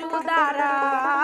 mudará.